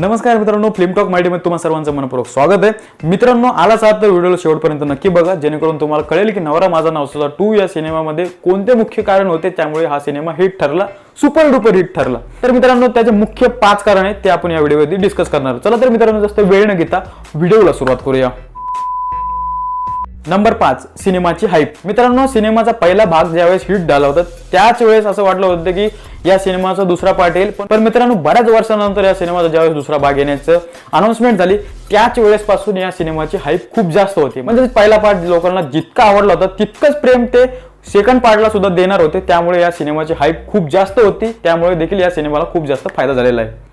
नमस्कार मित्रांनो film talk माहितीमध्ये तुम्हाला सर्वांचं मनपूर्वक स्वागत आहे. मित्रांनो आलाच आहात तर व्हिडिओला शेवटपर्यंत नक्की बघा. जेणेकरून तुम्हाला कळेल की नवरा माझा नाव सुद्धा टू या सिनेमामध्ये कोणते मुख्य कारण होते त्यामुळे हा सिनेमा हिट ठरला सुपर डुपर हिट ठरला. तर मित्रांनो त्याचे मुख्य पाच कारण आहेत ते आपण या व्हिडिओमध्ये डिस्कस करणार चला तर मित्रांनो जास्त वेळ न घेता व्हिडिओला सुरुवात करूया. नंबर पाच सिनेमाची हाईप मित्रांनो सिनेमाचा पहिला भाग ज्यावेळेस हिट झाला होता त्याच वेळेस असं वाटलं होतं की या सिनेमाचा दुसरा पार्ट येईल. पण- मित्रांनो बऱ्याच वर्षानंतर या सिनेमाचा ज्यावेळेस दुसरा भाग येण्याचं अनाऊन्समेंट झाली त्याच वेळेसपासून या सिनेमाची हाईप खूप जास्त होती. म्हणजे पहिला पार्ट लोकांना जितका आवडला होता तितकंच प्रेम ते सेकंड पार्टला सुद्धा देणार होते. त्यामुळे या सिनेमाची हाईप खूप जास्त होती. त्यामुळे देखील या सिनेमाला खूप जास्त फायदा झालेला आहे.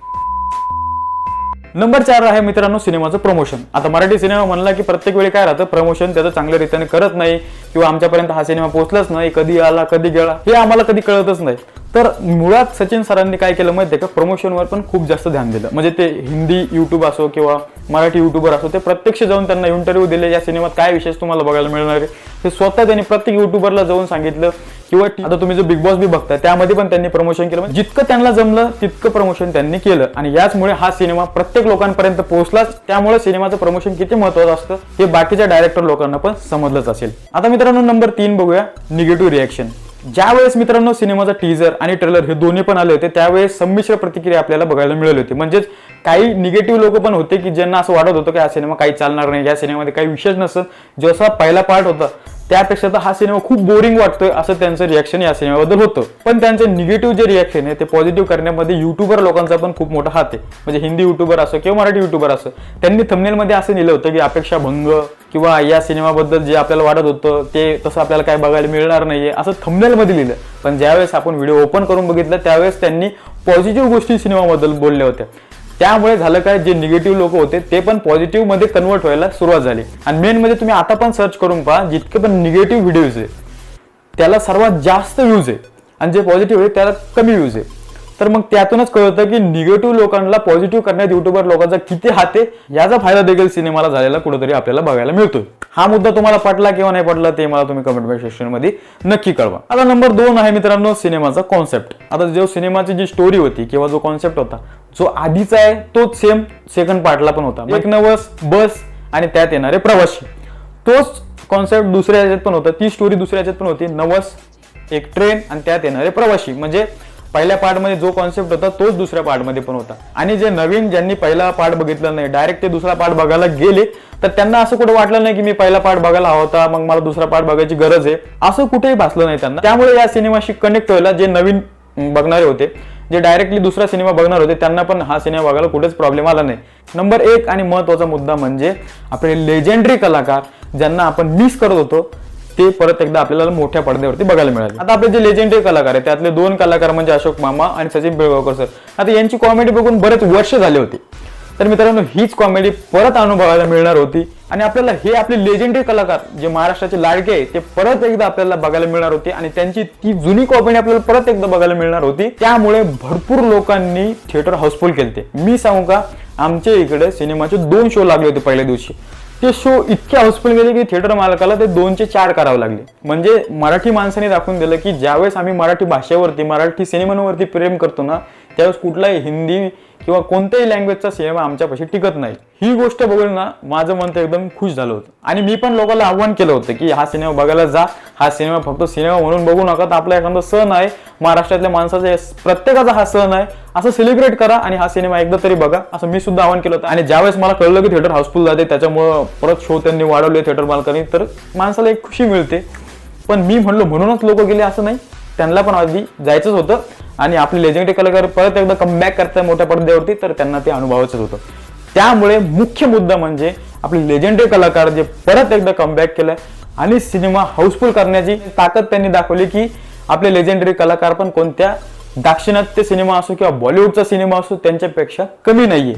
नंबर चार आहे मित्रांनो सिनेमाचं प्रमोशन आता मराठी सिनेमा म्हणला की प्रत्येक वेळी काय राहतं? प्रमोशन त्याचं चांगल्या रीतीने करत नाही किंवा आमच्यापर्यंत हा सिनेमा पोहोचलाच नाही कधी आला कधी गेला हे आम्हाला कधी कळतच नाही. तर मुळात सचिन सरांनी काय केलं माहिती आहे का? प्रमोशनवर पण खूप जास्त ध्यान दिलं. म्हणजे ते हिंदी युट्यूब असो किंवा मराठी युट्यूबर असो ते प्रत्यक्ष जाऊन त्यांना इंटरव्ह्यू दिले. या सिनेमात काय विशेष तुम्हाला बघायला मिळणार आहे? हे स्वतः त्यांनी प्रत्येक युट्यूबरला जाऊन सांगितलं. किंवा आता तुम्ही जो बिग बॉस बी बघताय त्यामध्ये पण त्यांनी प्रमोशन केलं. म्हणजे जितकं त्यांना जमलं तितकं प्रमोशन त्यांनी केलं. आणि याचमुळे हा सिनेमा प्रत्येक लोकांपर्यंत पोहोचलाच त्यामुळे सिनेमाचं प्रमोशन किती महत्वाचं असतं हे बाकीच्या डायरेक्टर लोकांना पण समजलंच असेल. आता मित्रांनो नंबर तीन बघूया निगेटिव्ह रिॲक्शन ज्यावेळेस मित्रांनो सिनेमाचा टीजर आणि ट्रेलर हे दोन्ही पण आले होते त्यावेळेस संमिश्र प्रतिक्रिया आपल्याला बघायला मिळाली होती. म्हणजेच काही निगेटिव्ह लोक पण होते की ज्यांना असं वाटत होतं की हा सिनेमा काही चालणार नाही या सिनेमामध्ये काही विशेष नसत. जसा पहिला पार्ट होता त्यापेक्षा तर हा सिनेमा खूप बोरिंग वाटतोय असं त्यांचं रिॲक्शन या सिनेमाबद्दल होतं. पण त्यांचं निगेटिव्ह जे रिॲक्शन आहे ते पॉझिटिव्ह करण्यामध्ये युट्यूबर लोकांचा पण खूप मोठा हात आहे. म्हणजे हिंदी युट्यूबर असो किंवा मराठी युट्यूबर असो त्यांनी थंबनेलमध्ये असं लिहिलं होतं की अपेक्षा भंग किंवा या सिनेमाबद्दल जे आपल्याला वाटत होतं ते तसं आपल्याला काय बघायला मिळणार नाहीये असं थंबनेलमध्ये लिहिलं. पण ज्यावेळेस आपण व्हिडिओ ओपन करून बघितलं त्यावेळेस त्यांनी पॉझिटिव्ह गोष्टी सिनेमाबद्दल बोलल्या होत्या. त्यामुळे झालं काय जे निगेटिव्ह लोक होते ते पण पॉझिटिव्हमध्ये कन्वर्ट व्हायला सुरुवात झाली. आणि मेन म्हणजे तुम्ही आता पण सर्च करून पहा जितके पण निगेटिव्ह व्हिडिओज आहे त्याला सर्वात जास्त व्ह्यूज आहे. आणि जे पॉझिटिव्ह आहे त्याला कमी व्ह्यूज आहे. तर मग त्यातूनच कळतं की निगेटिव्ह लोकांना पॉझिटिव्ह करण्यात युट्यूबर लोकांचा किती हात आहे याचा फायदा देखील सिनेमाला झालेला कुठेतरी आपल्याला बघायला मिळतोय. हा मुद्दा तुम्हाला पटला किंवा नाही पटला ते मला तुम्ही कमेंट बॉक्समध्ये नक्की कळवा. आता नंबर दोन आहे मित्रांनो सिनेमाचा कॉन्सेप्ट आता जो सिनेमाची जी स्टोरी होती किंवा जो कॉन्सेप्ट होता जो आधीचा आहे तोच सेम सेकंड पार्टला पण होता. एक नवस बस आणि त्यात येणारे प्रवासी. तोच कॉन्सेप्ट दुसऱ्या ह्याच्यात पण होता. ती स्टोरी दुसऱ्या ह्याच्यात पण होती. नवस एक ट्रेन आणि त्यात येणारे प्रवासी. म्हणजे पहिल्या पार्टमध्ये जो कॉन्सेप्ट होता तोच दुसऱ्या पार्टमध्ये पण होता. आणि जे नवीन ज्यांनी पहिला पार्ट बघितला नाही डायरेक्ट ते दुसरा पार्ट बघायला गेले तर त्यांना असं कुठं वाटलं नाही की मी पहिला पार्ट बघायला हवा होता मग मला दुसरा पार्ट बघायची गरज आहे. असं कुठेही भासलं नाही त्यांना. त्यामुळे या सिनेमाशी कनेक्ट व्हायला जे नवीन बघणारे होते जे डायरेक्टली दुसरा सिनेमा बघणार होते त्यांना पण हा सिनेमा बघायला कुठेच प्रॉब्लेम आला नाही. नंबर एक आणि महत्त्वाचा मुद्दा म्हणजे आपले लेजेंडरी कलाकार ज्यांना आपण मिस करत होतो ते परत एकदा आपल्याला मोठ्या पडद्यावरती बघायला मिळाले. आता आपले जे लेजेंडरी कलाकार आहेत त्यातले दोन कलाकार म्हणजे अशोक मामा आणि सचिन पिळगावकर सर आता यांची कॉमेडी बघून बरेच वर्ष झाले होते. तर मित्रांनो हीच कॉमेडी परत अनुभवायला मिळणार होती. आणि आपल्याला हे आपले लेजेंडरी कलाकार जे महाराष्ट्राचे लाडके आहे ते परत एकदा आपल्याला बघायला मिळणार होते आणि त्यांची ती जुनी कॉमेडी आपल्याला परत एकदा बघायला मिळणार होती. त्यामुळे भरपूर लोकांनी थिएटर हाऊसफुल केलते. मी सांगू का आमच्या इकडे सिनेमाचे दोन शो लागले होते पहिल्या दिवशी. ते शो इतके हाऊसफुल गेले की थिएटर मालकाला ते दोनचे चार करावे लागले. म्हणजे मराठी माणसाने दाखवून दिलं की ज्यावेळेस आम्ही मराठी भाषेवरती मराठी सिनेमांवरती प्रेम करतो ना त्यावेळेस कुठलाही हिंदी किंवा कोणत्याही लँग्वेजचा सिनेमा आमच्यापाशी टिकत नाही. ही गोष्ट बघून ना माझं मन तर एकदम खुश झालं होतं. आणि मी पण लोकांना आव्हान केलं होतं की हा सिनेमा बघायला जा हा सिनेमा फक्त सिनेमा म्हणून बघू नका तर आपला एखादा सण आहे महाराष्ट्रातल्या माणसाचा प्रत्येकाचा हा सण आहे असं सेलिब्रेट करा आणि हा सिनेमा एकदा तरी बघा असं मी सुद्धा आवाहन केलं होतं. आणि ज्यावेळेस मला कळलं की थिएटर हाऊसफुल जाते त्याच्यामुळं परत शो त्यांनी वाढवले थिएटर मालकांनी तर माणसाला एक खुशी मिळते. पण मी म्हणलो म्हणूनच लोक गेले असं नाही. त्यांना पण आधी जायचंच होतं. आणि आपले लेजेंडरी कलाकार परत एकदा कमबॅक करतात मोठ्या पडद्यावरती तर त्यांना ते अनुभवायचंच होतं. त्यामुळे मुख्य मुद्दा म्हणजे आपले लेजेंडरी कलाकार जे परत एकदा कमबॅक केलं आणि सिनेमा हाऊसफुल करण्याची ताकद त्यांनी दाखवली की आपले लेजेंडरी कलाकार पण कोणत्या दाक्षिणात्य सिनेमा असो किंवा बॉलिवूडचा सिनेमा असो त्यांच्यापेक्षा कमी नाहीये.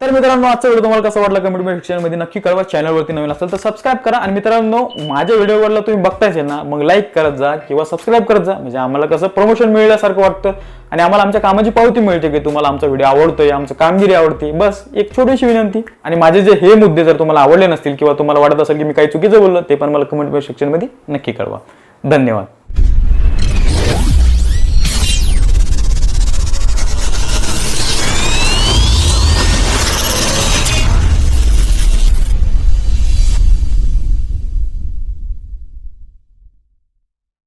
तर मित्रांनो आजचा व्हिडिओ तुम्हाला कसा वाटला कमेंट सेक्शनमध्ये नक्की कळवा. चॅनलवरती नवीन असेल तर सबस्क्राईब करा. आणि मित्रांनो माझ्या व्हिडिओवरला तुम्ही बघतायच ना मग लाईक करत जा किंवा सबस्क्राईब करत जा. म्हणजे आम्हाला कसं प्रमोशन मिळल्यासारखं वाटतं आणि आम्हाला आमच्या कामाची पावती मिळते की तुम्हाला आमचा व्हिडिओ आवडतोय आमचं कामगिरी आवडते. बस एक छोटीशी विनंती. आणि माझे जे हे मुद्दे जर तुम्हाला आवडले नसतील किंवा तुम्हाला वाटत असेल की मी काही चुकीचं बोललो ते पण मला कमेंट सेक्शनमध्ये नक्की कळवा. धन्यवाद.